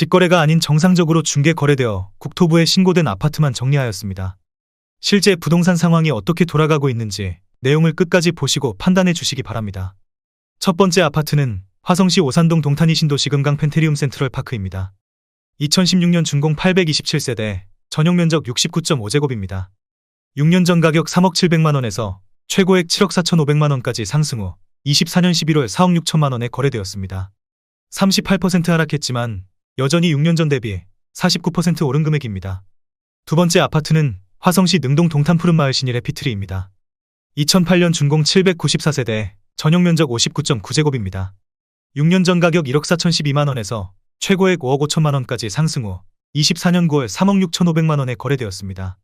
직거래가 아닌 정상적으로 중개 거래되어 국토부에 신고된 아파트만 정리하였습니다. 실제 부동산 상황이 어떻게 돌아가고 있는지 내용을 끝까지 보시고 판단해 주시기 바랍니다. 첫 번째 아파트는 화성시 오산동 동탄이 신도시 금강 펜테리움 센트럴 파크입니다. 2016년 준공 827세대, 전용 면적 69.5제곱입니다. 6년 전 가격 3억 700만 원에서 최고액 7억 4,500만 원까지 상승 후 24년 11월 4억 6천만 원에 거래되었습니다. 38% 하락했지만 여전히 6년 전 대비 49% 오른 금액입니다. 두 번째 아파트는 화성시 능동 동탄 푸른마을 신일의 피트리입니다. 2008년 준공 794세대, 전용 면적 59.9제곱입니다. 6년 전 가격 1억 4,012만 원에서 최고액 5억 5천만 원까지 상승 후 24년 9월 3억 6,500만 원에 거래되었습니다.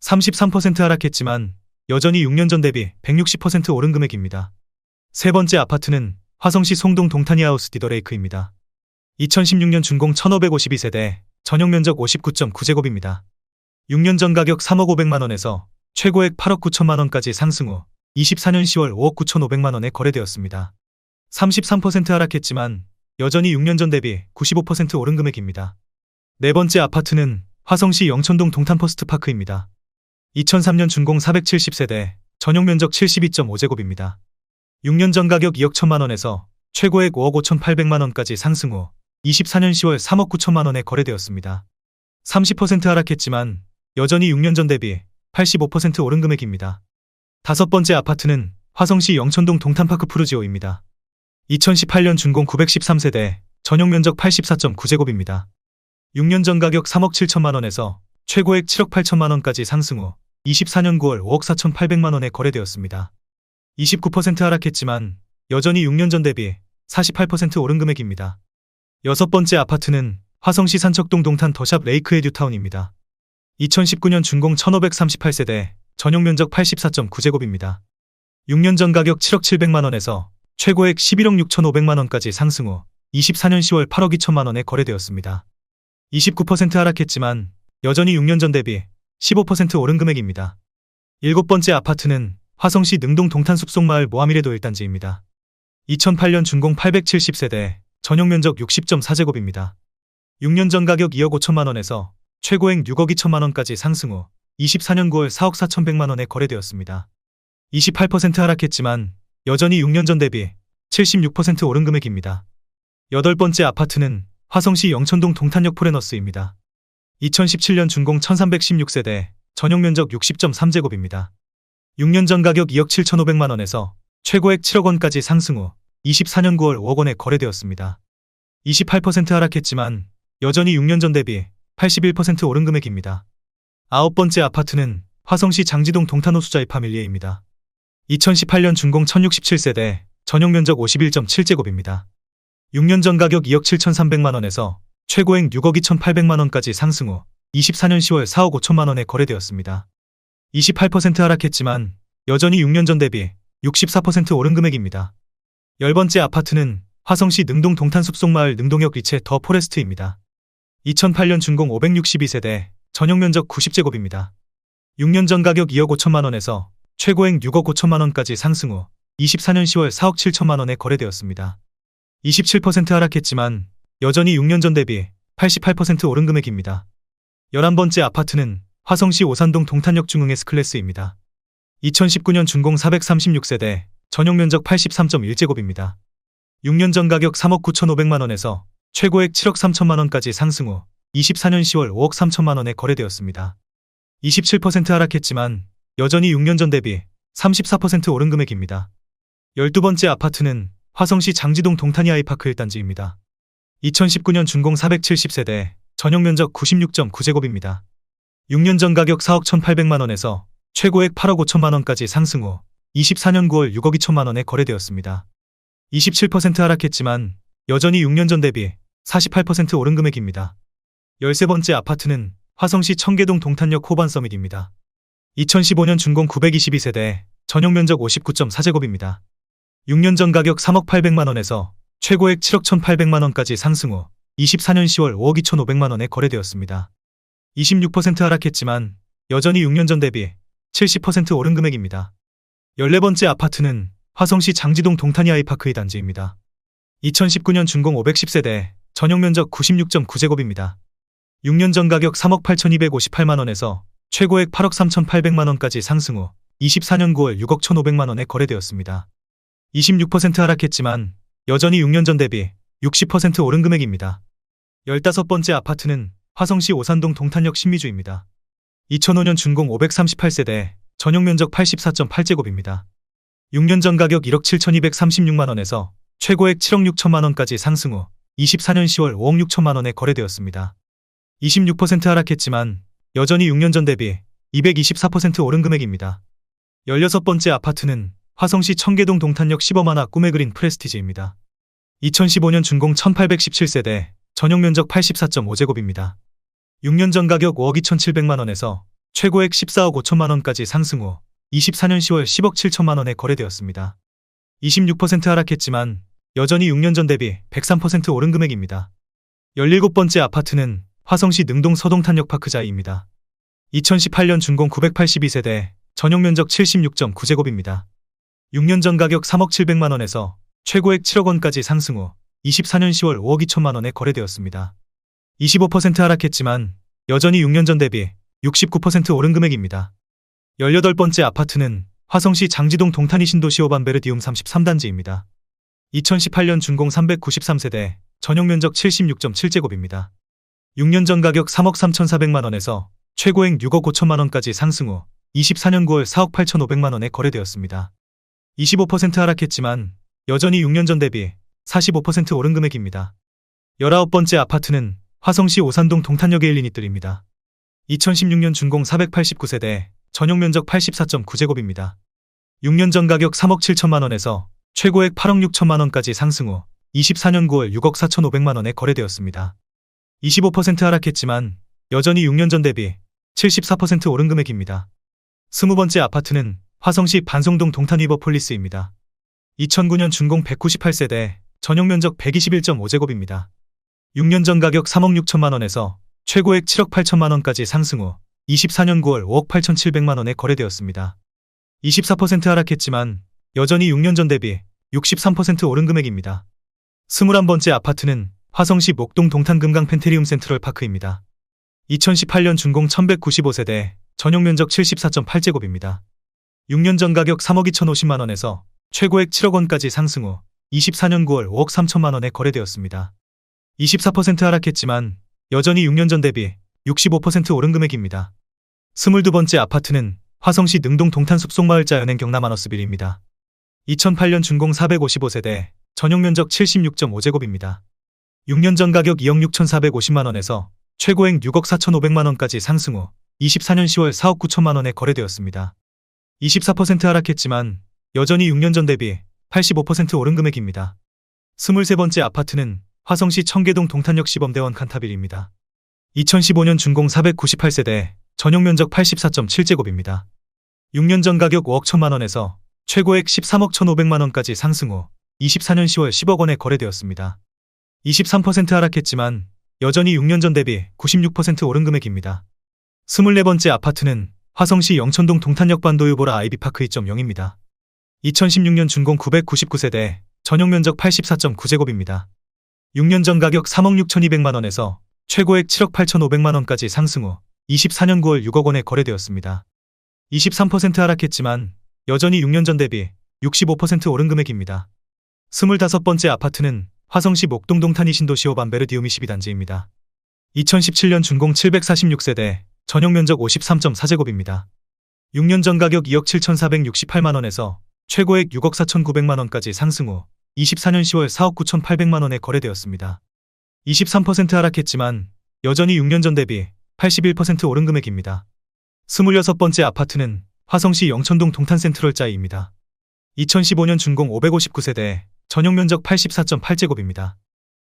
33% 하락했지만 여전히 6년 전 대비 160% 오른 금액입니다. 세 번째 아파트는 화성시 송동 동탄이 하우스 디더레이크입니다. 2016년 준공 1552세대, 전용 면적 59.9제곱입니다. 6년 전 가격 3억 500만 원에서 최고액 8억 9천만 원까지 상승 후 24년 10월 5억 9천5백만 원에 거래되었습니다. 33% 하락했지만 여전히 6년 전 대비 95% 오른 금액입니다. 네 번째 아파트는 화성시 영천동 동탄퍼스트파크입니다. 2003년 준공 470세대, 전용 면적 72.5제곱입니다. 6년 전 가격 2억 1천만 원에서 최고액 5억 5천8백만 원까지 상승 후 24년 10월 3억 9천만 원에 거래되었습니다. 30% 하락했지만 여전히 6년 전 대비 85% 오른 금액입니다. 다섯 번째 아파트는 화성시 영천동 동탄파크 푸르지오입니다. 2018년 준공 913세대, 전용 면적 84.9제곱입니다. 6년 전 가격 3억 7천만 원에서 최고액 7억 8천만 원까지 상승 후 24년 9월 5억 4천8백만 원에 거래되었습니다. 29% 하락했지만 여전히 6년 전 대비 48% 오른 금액입니다. 여섯 번째 아파트는 화성시 산척동 동탄 더샵 레이크 에듀타운입니다. 2019년 준공 1538세대, 전용 면적 84.9제곱입니다. 6년 전 가격 7억 7백만 원에서 최고액 11억 6천5백만 원까지 상승 후 24년 10월 8억 2천만 원에 거래되었습니다. 29% 하락했지만 여전히 6년 전 대비 15% 오른 금액입니다. 일곱 번째 아파트는 화성시 능동 동탄 숲속마을 모하미레도 1단지입니다. 2008년 준공 870세대, 전용 면적 60.4제곱입니다. 6년 전 가격 2억 5천만 원에서 최고액 6억 2천만 원까지 상승 후 24년 9월 4억 4천백만 원에 거래되었습니다. 28% 하락했지만 여전히 6년 전 대비 76% 오른 금액입니다. 여덟 번째 아파트는 화성시 영천동 동탄역 포레너스입니다. 2017년 준공 1316세대, 전용 면적 60.3제곱입니다. 6년 전 가격 2억 7천5백만 원에서 최고액 7억 원까지 상승 후 24년 9월 5억 원에 거래되었습니다. 28% 하락했지만 여전히 6년 전 대비 81% 오른 금액입니다. 아홉 번째 아파트는 화성시 장지동 동탄호 수자의 파밀리에입니다. 2018년 준공 1067세대, 전용 면적 51.7제곱입니다. 6년 전 가격 2억 7천3백만 원에서 최고액 6억 2천8백만 원까지 상승 후 24년 10월 4억 5천만 원에 거래되었습니다. 28% 하락했지만 여전히 6년 전 대비 64% 오른 금액입니다. 열 번째 아파트는 화성시 능동 동탄 숲속마을 능동역 리체 더 포레스트입니다. 2008년 준공 562세대, 전용 면적 90제곱입니다. 6년 전 가격 2억 5천만 원에서 최고액 6억 5천만 원까지 상승 후 24년 10월 4억 7천만 원에 거래되었습니다. 27% 하락했지만 여전히 6년 전 대비 88% 오른 금액입니다. 11번째 아파트는 화성시 오산동 동탄역 중흥 S클래스입니다. 2019년 준공 436세대, 전용 면적 83.1제곱입니다. 6년 전 가격 3억 9천5백만 원에서 최고액 7억 3천만 원까지 상승 후 24년 10월 5억 3천만 원에 거래되었습니다. 27% 하락했지만 여전히 6년 전 대비 34% 오른 금액입니다. 12번째 아파트는 화성시 장지동 동탄이 아이파크 1단지입니다. 2019년 준공 470세대, 전용 면적 96.9제곱입니다. 6년 전 가격 4억 1,800만 원에서 최고액 8억 5천만 원까지 상승 후 24년 9월 6억 2천만 원에 거래되었습니다. 27% 하락했지만 여전히 6년 전 대비 48% 오른 금액입니다. 13번째 아파트는 화성시 청계동 동탄역 호반 서밋입니다. 2015년 준공 922세대, 전용 면적 59.4제곱입니다. 6년 전 가격 3억 800만 원에서 최고액 7억 1,800만 원까지 상승 후 24년 10월 5억 2,500만 원에 거래되었습니다. 26% 하락했지만 여전히 6년 전 대비 70% 오른 금액입니다. 14번째 아파트는 화성시 장지동 동탄이 아이파크의 단지입니다. 2019년 준공 510세대, 전용 면적 96.9제곱입니다. 6년 전 가격 3억 8,258만 원에서 최고액 8억 3,800만 원까지 상승 후 24년 9월 6억 1,500만 원에 거래되었습니다. 26% 하락했지만 여전히 6년 전 대비 60% 오른 금액입니다. 15번째 아파트는 화성시 오산동 동탄역 신미주입니다. 2005년 준공 538세대, 전용 면적 84.8제곱입니다. 6년 전 가격 1억 7,236만 원에서 최고액 7억 6천만 원까지 상승 후 24년 10월 5억 6천만 원에 거래되었습니다. 26% 하락했지만 여전히 6년 전 대비 224% 오른 금액입니다. 16번째 아파트는 화성시 청계동 동탄역 15만화 꿈에 그린 프레스티지입니다. 2015년 준공 1817세대, 전용 면적 84.5제곱입니다. 6년 전 가격 5억 2,700만 원에서 최고액 14억 5천만 원까지 상승 후 24년 10월 10억 7천만 원에 거래되었습니다. 26% 하락했지만 여전히 6년 전 대비 103% 오른 금액입니다. 17번째 아파트는 화성시 능동 서동탄역파크자이입니다. 2018년 준공 982세대, 전용 면적 76.9제곱입니다. 6년 전 가격 3억 700만 원에서 최고액 7억 원까지 상승 후 24년 10월 5억 2천만 원에 거래되었습니다. 25% 하락했지만 여전히 6년 전 대비 69% 오른 금액입니다. 18번째 아파트는 화성시 장지동 동탄이 신도시 오반베르디움 33단지입니다. 2018년 준공 393세대, 전용 면적 76.7제곱입니다. 6년 전 가격 3억 3,400만 원에서 최고액 6억 5천만 원까지 상승 후 24년 9월 4억 8,500만 원에 거래되었습니다. 25% 하락했지만 여전히 6년 전 대비 45% 오른 금액입니다. 19번째 아파트는 화성시 오산동 동탄역에 일린 이들입니다. 2016년 준공 489세대, 전용 면적 84.9제곱입니다. 6년 전 가격 3억 7천만 원에서 최고액 8억 6천만 원까지 상승 후 24년 9월 6억 4천5백만 원에 거래되었습니다. 25% 하락했지만 여전히 6년 전 대비 74% 오른 금액입니다. 20번째 아파트는 화성시 반송동 동탄 위버폴리스입니다. 2009년 준공 198세대, 전용 면적 121.5제곱입니다. 6년 전 가격 3억 6천만 원에서 최고액 7억 8천만 원까지 상승 후 24년 9월 5억 8천7백만 원에 거래되었습니다. 24% 하락했지만 여전히 6년 전 대비 63% 오른 금액입니다. 21번째 아파트는 화성시 목동 동탄 금강 펜테리움 센트럴 파크입니다. 2018년 준공 1195세대, 전용 면적 74.8제곱입니다. 6년 전 가격 3억 2천50만 원에서 최고액 7억 원까지 상승 후 24년 9월 5억 3천만 원에 거래되었습니다. 24% 하락했지만 여전히 6년 전 대비 65% 오른 금액입니다. 22번째 아파트는 화성시 능동 동탄 숲속마을 자 연행 경남 아너스빌입니다. 2008년 준공 455세대, 전용 면적 76.5제곱입니다. 6년 전 가격 2억 6,450만 원에서 최고액 6억 4,500만 원까지 상승 후 24년 10월 4억 9천만 원에 거래되었습니다. 24% 하락했지만 여전히 6년 전 대비 85% 오른 금액입니다. 23번째 아파트는 화성시 청계동 동탄역 시범대원 칸타빌입니다. 2015년 준공 498세대, 전용 면적 84.7제곱입니다. 6년 전 가격 5억 1천만 원에서 최고액 13억 1,500만 원까지 상승 후 24년 10월 10억 원에 거래되었습니다. 23% 하락했지만 여전히 6년 전 대비 96% 오른 금액입니다. 24번째 아파트는 화성시 영천동 동탄역 반도유보라 아이비파크 2.0입니다. 2016년 준공 999세대, 전용 면적 84.9제곱입니다. 6년 전 가격 3억 6,200만 원에서 최고액 7억 8,500만 원까지 상승 후 24년 9월 6억 원에 거래되었습니다. 23% 하락했지만 여전히 6년 전 대비 65% 오른 금액입니다. 25번째 아파트는 화성시 목동동 탄이 신도시 오반베르디움 22단지입니다. 2017년 준공 746세대, 전용 면적 53.4제곱입니다. 6년 전 가격 2억 7,468만 원에서 최고액 6억 4,900만 원까지 상승 후 24년 10월 4억 9,800만 원에 거래되었습니다. 23% 하락했지만 여전히 6년 전 대비 81% 오른 금액입니다. 26번째 아파트는 화성시 영천동 동탄센트럴자이입니다. 2015년 준공 559세대, 전용 면적 84.8제곱입니다.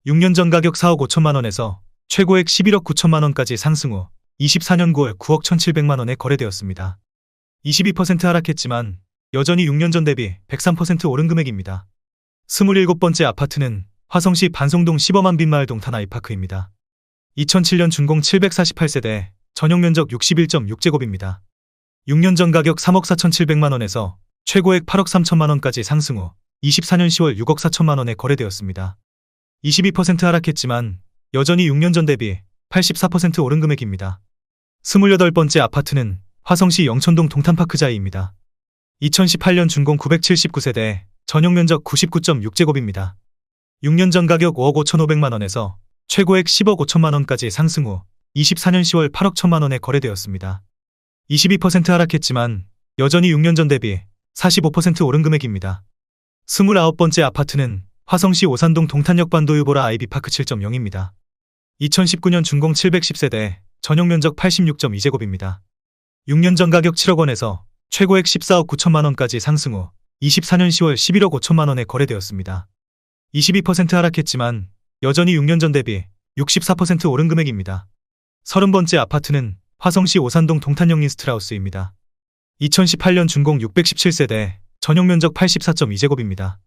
6년 전 가격 4억 5천만 원에서 최고액 11억 9천만 원까지 상승 후 24년 9월 9억 1,700만 원에 거래되었습니다. 22% 하락했지만 여전히 6년 전 대비 103% 오른 금액입니다. 27번째 아파트는 화성시 반송동 시범한 빈마을 동탄 아이파크입니다. 2007년 준공 748세대, 전용 면적 61.6제곱입니다. 6년 전 가격 3억 4,700만 원에서 최고액 8억 3천만 원까지 상승 후 24년 10월 6억 4천만 원에 거래되었습니다. 22% 하락했지만 여전히 6년 전 대비 84% 오른 금액입니다. 28번째 아파트는 화성시 영천동 동탄파크자이입니다. 2018년 준공 979세대, 전용 면적 99.6제곱입니다. 6년 전 가격 5억 5,500만 원에서 최고액 10억 5천만 원까지 상승 후 24년 10월 8억 1천만 원에 거래되었습니다. 22% 하락했지만 여전히 6년 전 대비 45% 오른 금액입니다. 29번째 아파트는 화성시 오산동 동탄역 반도유보라 아이비파크 7.0입니다. 2019년 준공 710세대, 전용 면적 86.2제곱입니다. 6년 전 가격 7억 원에서 최고액 14억 9천만 원까지 상승 후 24년 10월 11억 5천만 원에 거래되었습니다. 22% 하락했지만 여전히 6년 전 대비 64% 오른 금액입니다. 30번째 아파트는 화성시 오산동 동탄역 린스트라우스입니다. 2018년 준공 617세대, 전용 면적 84.2제곱입니다.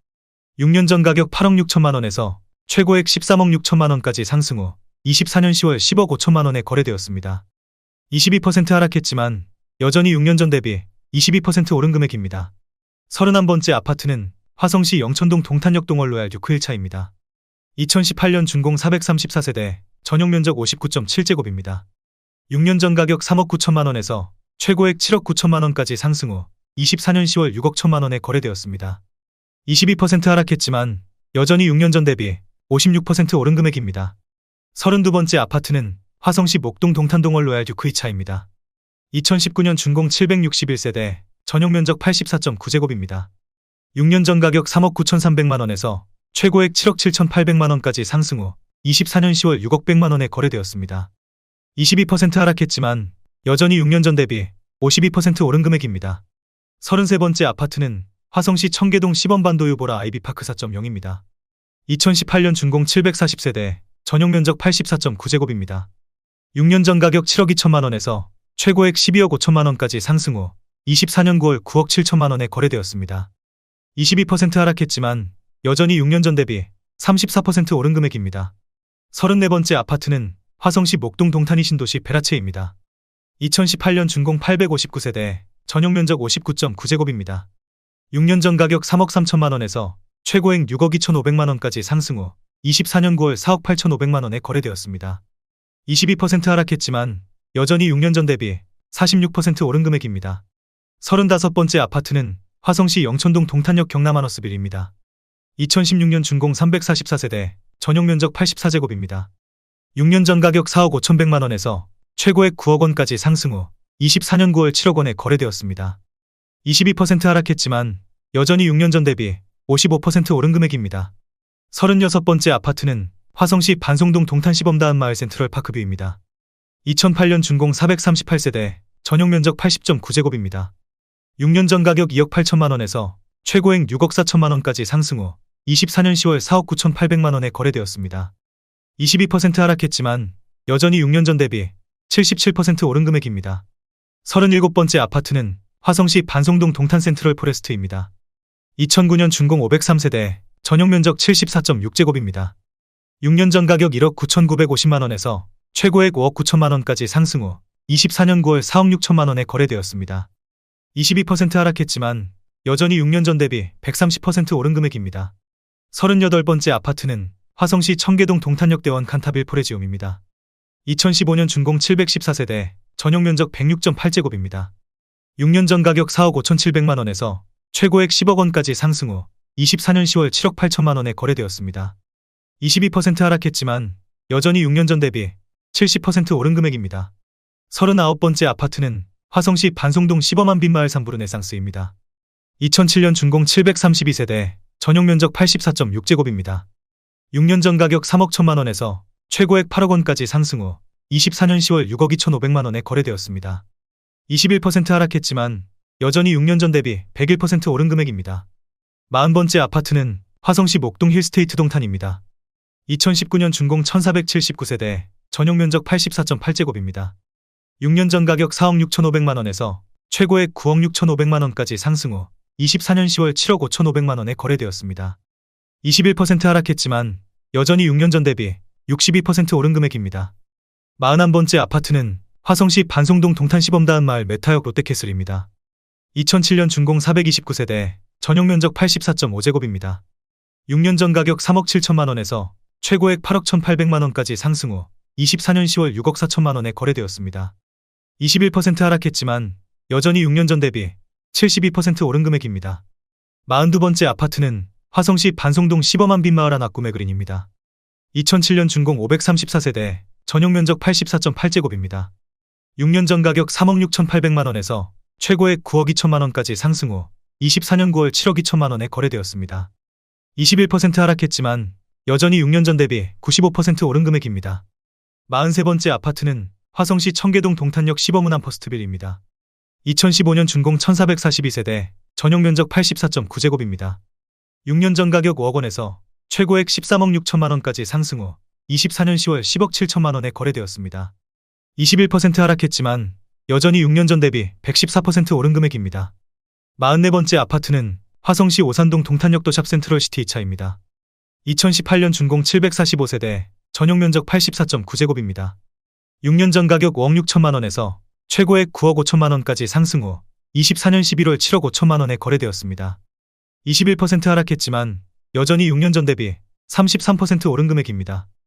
6년 전 가격 8억 6천만 원에서 최고액 13억 6천만 원까지 상승 후 24년 10월 10억 5천만 원에 거래되었습니다. 22% 하락했지만 여전히 6년 전 대비 22% 오른 금액입니다. 31번째 아파트는 화성시 영천동 동탄역 동월 로얄 듀크 1차입니다. 2018년 준공 434세대, 전용 면적 59.7제곱입니다. 6년 전 가격 3억 9천만 원에서 최고액 7억 9천만 원까지 상승 후 24년 10월 6억 천만 원에 거래되었습니다. 22% 하락했지만 여전히 6년 전 대비 56% 오른 금액입니다. 32번째 아파트는 화성시 목동 동탄동월 로얄 듀크 2차입니다. 2019년 준공 761세대, 전용 면적 84.9제곱입니다. 6년 전 가격 3억 9,300만 원에서 최고액 7억 7,800만 원까지 상승 후 24년 10월 6억 100만 원에 거래되었습니다. 22% 하락했지만 여전히 6년 전 대비 52% 오른 금액입니다. 33번째 아파트는 화성시 청계동 시범반도 유보라 아이비파크 4.0입니다. 2018년 준공 740세대, 전용 면적 84.9제곱입니다. 6년 전 가격 7억 2천만 원에서 최고액 12억 5천만 원까지 상승 후 24년 9월 9억 7천만 원에 거래되었습니다. 22% 하락했지만 여전히 6년 전 대비 34% 오른 금액입니다. 34번째 아파트는 화성시 목동 동탄이 신도시 베라체입니다. 2018년 준공 859세대, 전용 면적 59.9제곱입니다. 6년 전 가격 3억 3천만 원에서 최고액 6억 2천5백만 원까지 상승 후 24년 9월 4억 8천 5백만 원에 거래되었습니다. 22% 하락했지만 여전히 6년 전 대비 46% 오른 금액입니다. 35번째 아파트는 화성시 영천동 동탄역 경남하너스빌입니다. 2016년 준공 344세대, 전용 면적 84제곱입니다. 6년 전 가격 4억 5천백만 원에서 최고액 9억 원까지 상승 후 24년 9월 7억 원에 거래되었습니다. 22% 하락했지만 여전히 6년 전 대비 55% 오른 금액입니다. 36번째 아파트는 화성시 반송동 동탄시범다은 마을 센트럴 파크뷰입니다. 2008년 준공 438세대, 전용 면적 80.9제곱입니다. 6년 전 가격 2억 8천만 원에서 최고액 6억 4천만 원까지 상승 후 24년 10월 4억 9천 8백만 원에 거래되었습니다. 22% 하락했지만 여전히 6년 전 대비 77% 오른 금액입니다. 37번째 아파트는 화성시 반송동 동탄 센트럴 포레스트입니다. 2009년 준공 503세대, 전용 면적 74.6제곱입니다. 6년 전 가격 1억 9,950만 원에서 최고액 5억 9천만 원까지 상승 후 24년 9월 4억 6천만 원에 거래되었습니다. 22% 하락했지만 여전히 6년 전 대비 130% 오른 금액입니다. 38번째 아파트는 화성시 청계동 동탄역 대원 칸타빌 포레지움입니다. 2015년 준공 714세대, 전용 면적 106.8제곱입니다. 6년 전 가격 4억 5,700만 원에서 최고액 10억 원까지 상승 후 24년 10월 7억 8천만 원에 거래되었습니다. 22% 하락했지만 여전히 6년 전 대비 70% 오른 금액입니다. 39번째 아파트는 화성시 반송동 시범한 빈마을 삼부르 네상스입니다. 2007년 준공 732세대, 전용 면적 84.6제곱입니다. 6년 전 가격 3억 1천만 원에서 최고액 8억 원까지 상승 후 24년 10월 6억 2천5백만 원에 거래되었습니다. 21% 하락했지만 여전히 6년 전 대비 101% 오른 금액입니다. 40번째 아파트는 화성시 목동 힐스테이트 동탄입니다. 2019년 준공 1479세대, 전용 면적 84.8제곱입니다. 6년 전 가격 4억 6천5백만 원에서 최고액 9억 6천5백만 원까지 상승 후 24년 10월 7억 5천5백만 원에 거래되었습니다. 21% 하락했지만 여전히 6년 전 대비 62% 오른 금액입니다. 41번째 아파트는 화성시 반송동 동탄 시범다은 마을 메타역 롯데캐슬입니다. 2007년 준공 429세대, 전용 면적 84.5제곱입니다. 6년 전 가격 3억 7천만 원에서 최고액 8억 1,800만 원까지 상승 후 24년 10월 6억 4천만 원에 거래되었습니다. 21% 하락했지만 여전히 6년 전 대비 72% 오른 금액입니다. 42번째 아파트는 화성시 반송동 15만 빈마을 하나 꿈의 그린입니다. 2007년 준공 534세대, 전용 면적 84.8제곱입니다. 6년 전 가격 3억 6,800만 원에서 최고액 9억 2천만 원까지 상승 후 24년 9월 7억 2천만 원에 거래되었습니다. 21% 하락했지만 여전히 6년 전 대비 95% 오른 금액입니다. 43번째 아파트는 화성시 청계동 동탄역 시범운암 퍼스트빌입니다. 2015년 준공 1442세대, 전용 면적 84.9제곱입니다. 6년 전 가격 5억 원에서 최고액 13억 6천만 원까지 상승 후 24년 10월 10억 7천만 원에 거래되었습니다. 21% 하락했지만 여전히 6년 전 대비 114% 오른 금액입니다. 44번째 아파트는 화성시 오산동 동탄역도 샵센트럴시티 2차입니다. 2018년 준공 745세대, 전용 면적 84.9제곱입니다. 6년 전 가격 5억 6천만 원에서 최고액 9억 5천만 원까지 상승 후 24년 11월 7억 5천만 원에 거래되었습니다. 21% 하락했지만 여전히 6년 전 대비 33% 오른 금액입니다.